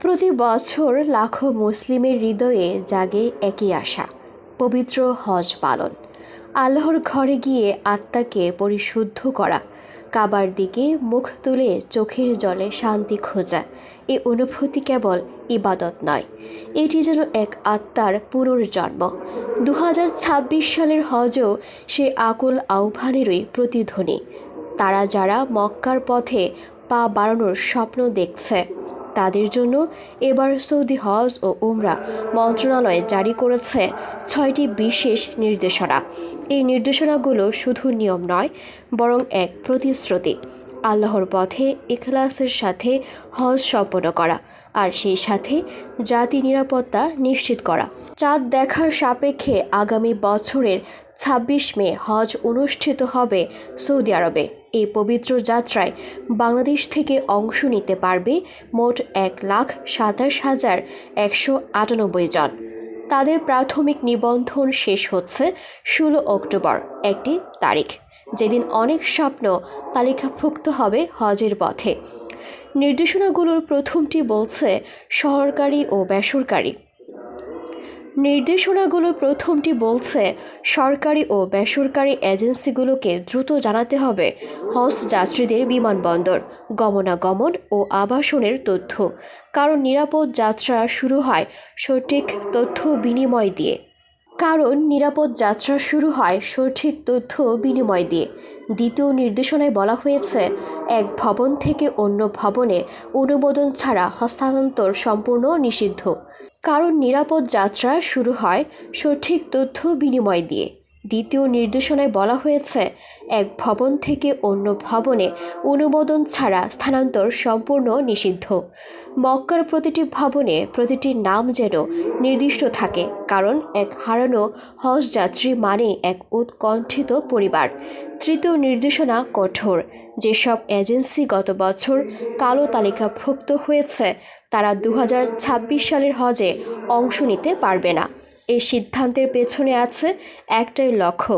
প্রতি বছর লাখো মুসলিমের হৃদয়ে জাগে একই আশা, পবিত্র হজ পালন। আল্লাহর ঘরে গিয়ে আত্মাকে পরিশুদ্ধ করা, কাবার দিকে মুখ তুলে চোখের জলে শান্তি খোঁজা, এ অনুভূতি কেবল ইবাদত নয়, এটি যেন এক আত্মার পুনর্জন্ম। দু হাজার ছাব্বিশ সালের হজও সে আকুল আহ্বানেরই প্রতিধ্বনি। তারা যারা মক্কার পথে পা বাড়ানোর স্বপ্ন দেখছে তাদের জন্য এবার সৌদি হজ ও উমরা মন্ত্রণালয় জারি করেছে ছয়টি বিশেষ নির্দেশনা। এই নির্দেশনাগুলো শুধু নিয়ম নয়, বরং এক প্রতিশ্রুতি। আল্লাহর পথে ইখলাসের সাথে হজ সম্পন্ন করা আর সেই সাথে জাতি নিরাপত্তা নিশ্চিত করা। চাঁদ দেখার সাপেক্ষে আগামী বছরের ছাব্বিশ মে হজ অনুষ্ঠিত হবে সৌদি আরবে। এই পবিত্র যাত্রায় বাংলাদেশ থেকে অংশ নিতে পারবে মোট এক লাখ সাতাশ হাজার একশো আটানব্বই জন। তাদের প্রাথমিক নিবন্ধন শেষ হচ্ছে ষোলো অক্টোবর, একটি তারিখ, যেদিন অনেক স্বপ্ন তালিকাভুক্ত হবে হজের পথে। নির্দেশনাগুলোর প্রথমটি বলছে সরকারি ও বেসরকারি। নির্দেশনাগুলো প্রথমটি বলছে, সরকারি ও বেসরকারি এজেন্সিগুলোকে দ্রুত জানাতে হবে হজ যাত্রীদের বিমানবন্দর, গমনাগমন ও আবাসনের তথ্য। কারণ নিরাপদ যাত্রা শুরু হয় সঠিক তথ্য বিনিময় দিয়ে। কারণ নিরাপদ যাত্রা শুরু হয় সঠিক তথ্য বিনিময় দিয়ে। দ্বিতীয় নির্দেশনায় বলা হয়েছে, এক ভবন থেকে অন্য ভবনে অনুমোদন ছাড়া হস্তান্তর সম্পূর্ণ নিষিদ্ধ। কারণ নিরাপদ যাত্রা শুরু হয় সঠিক তথ্য বিনিময় দিয়ে। দ্বিতীয় নির্দেশনায় বলা হয়েছে, এক ভবন থেকে অন্য ভবনে অনুমোদন ছাড়া স্থানান্তর সম্পূর্ণ নিষিদ্ধ। মক্কার প্রতিটি ভবনে প্রতিটি নাম যেন নির্দিষ্ট থাকে, কারণ এক হারানো হজ যাত্রী মানে এক উৎকণ্ঠিত পরিবার। তৃতীয় নির্দেশনা কঠোর, যেসব এজেন্সি গত বছর কালো তালিকাভুক্ত হয়েছে, তারা দু হাজার ছাব্বিশ সালের হজে অংশ নিতে পারবে না। এই সিদ্ধান্তের পেছনে আছে একটাই লক্ষ্য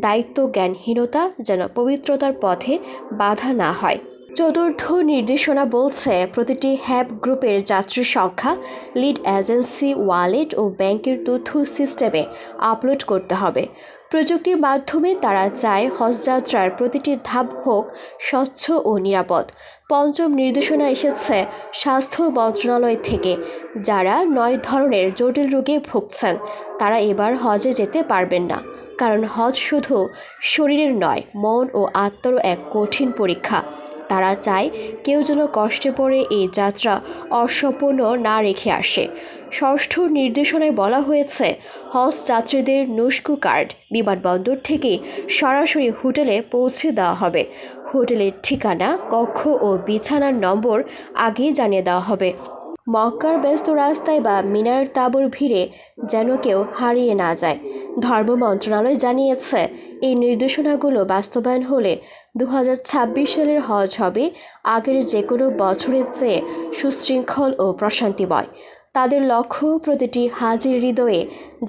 দায়িত্ব জ্ঞানহীনতা যেন পবিত্রতার পথে বাধা না হয়। চতুর্থ নির্দেশনা বলছে, প্রতিটি হ্যাপ গ্রুপের যাত্রী সংখ্যা লিড এজেন্সি ওয়ালেট ও ব্যাংকের তথ্য সিস্টেমে আপলোড করতে হবে। প্রযুক্তির মাধ্যমে তারা চায় হজযাত্রার প্রতিটি ধাপ হোক স্বচ্ছ ও নিরাপদ। পঞ্চম নির্দেশনা এসেছে স্বাস্থ্য মন্ত্রণালয় থেকে, যারা নয় ধরনের জটিল রোগে ভুগছেন। তারা এবার হজে যেতে পারবেন না, কারণ হজ শুধু শরীরের নয়, মন ও আত্মারও এক কঠিন পরীক্ষা। তারা চায় কেউ যেন কষ্টে পড়ে এই যাত্রা অসম্পূর্ণ না রেখে আসে। ষষ্ঠ নির্দেশনায় বলা হয়েছে, হজ যাত্রীদের নুস্কু কার্ড বিমানবন্দর থেকে সরাসরি হোটেলে পৌঁছে দেওয়া হবে। হোটেলের ঠিকানা, কক্ষ ও বিছানার নম্বর আগেই জানিয়ে দেওয়া হবে। মক্কার ব্যস্ত রাস্তায় বা মিনার তাঁবুর ভিড়ে যেন কেউ হারিয়ে না যায়। ধর্ম মন্ত্রণালয় জানিয়েছে, এই নির্দেশনাগুলো বাস্তবায়ন হলে দু হাজার ছাব্বিশ সালের হজ হবে আগের যে কোনো বছরের চেয়ে সুশৃঙ্খল ও প্রশান্তিময়। তাদের লক্ষ্য প্রতিটি হাজির হৃদয়ে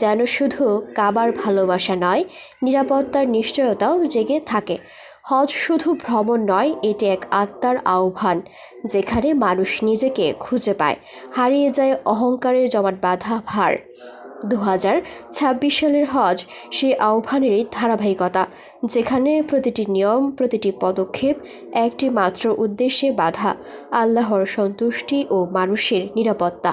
যেন শুধু কাবার ভালোবাসা নয়, নিরাপত্তার নিশ্চয়তাও জেগে থাকে। হজ শুধু ভ্রমণ নয়, এটি এক আত্মার আহ্বান, যেখানে মানুষ নিজেকে খুঁজে পায়। হারিয়ে যায় অহংকারের জমাট বাঁধা ভার। দু হাজার ছাব্বিশ সালের হজ, সেই আহ্বানেরই ধারাবাহিকতা, যেখানে প্রতিটি নিয়ম, প্রতিটি পদক্ষেপ একটি মাত্র উদ্দেশ্যে বাধা, আল্লাহর সন্তুষ্টি ও মানুষের নিরাপত্তা।